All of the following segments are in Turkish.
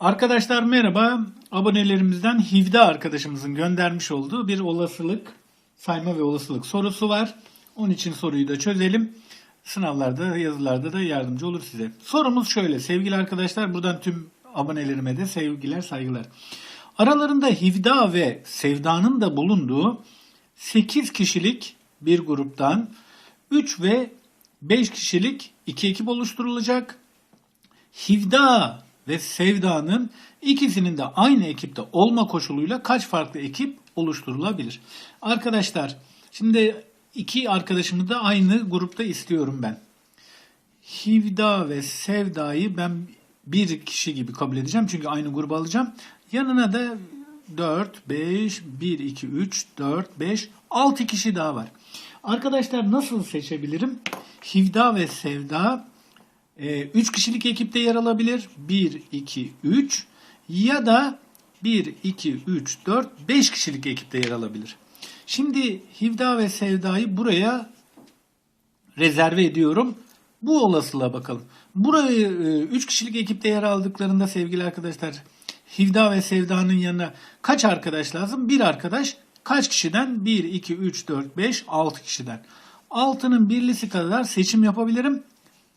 Arkadaşlar merhaba. Abonelerimizden Hivda arkadaşımızın göndermiş olduğu bir olasılık sayma ve olasılık sorusu var. Onun için soruyu da çözelim. Sınavlarda, yazılarda da yardımcı olur size. Sorumuz şöyle sevgili arkadaşlar. Buradan tüm abonelerime de sevgiler, saygılar. Aralarında Hivda ve Sevda'nın da bulunduğu 8 kişilik bir gruptan 3 ve 5 kişilik iki ekip oluşturulacak. Hivda ve Sevda'nın ikisinin de aynı ekipte olma koşuluyla kaç farklı ekip oluşturulabilir? Arkadaşlar şimdi iki arkadaşımı da aynı grupta istiyorum ben. Hivda ve Sevda'yı ben bir kişi gibi kabul edeceğim çünkü aynı gruba alacağım. Yanına da 4, 5, 1, 2, 3, 4, 5, 6 kişi daha var. Arkadaşlar nasıl seçebilirim? Hivda ve Sevda 3 kişilik ekipte yer alabilir. 1, 2, 3 ya da 1, 2, 3, 4, 5 kişilik ekipte yer alabilir. Şimdi Hivda ve Sevda'yı buraya rezerve ediyorum. Bu olasılığa bakalım. Burayı 3 kişilik ekipte yer aldıklarında sevgili arkadaşlar Hivda ve Sevda'nın yanına kaç arkadaş lazım? Bir arkadaş kaç kişiden? 1, 2, 3, 4, 5, 6 kişiden. 6'nın birlisi kadar seçim yapabilirim.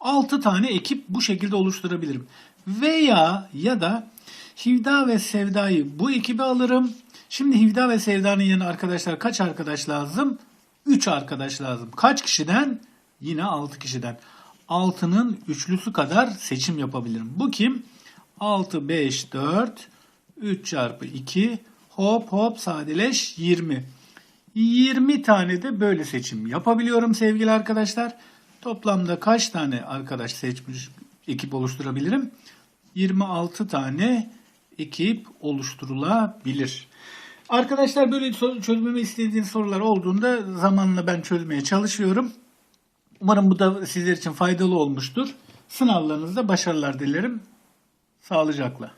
6 tane ekip bu şekilde oluşturabilirim. Veya ya da Hivda ve Sevda'yı bu ekibe alırım. Şimdi Hivda ve Sevda'nın yanına arkadaşlar kaç arkadaş lazım? 3 arkadaş lazım. Kaç kişiden? Yine 6 kişiden. 6'nın üçlüsü kadar seçim yapabilirim. Bu kim? 6, 5, 4, 3 çarpı 2, hop hop sadeleş 20. 20 tane de böyle seçim yapabiliyorum sevgili arkadaşlar. Toplamda kaç tane arkadaş seçmiş ekip oluşturabilirim? 26 tane ekip oluşturulabilir. Arkadaşlar böyle çözmemi istediğiniz sorular olduğunda zamanla ben çözmeye çalışıyorum. Umarım bu da sizler için faydalı olmuştur. Sınavlarınızda başarılar dilerim. Sağlıcakla.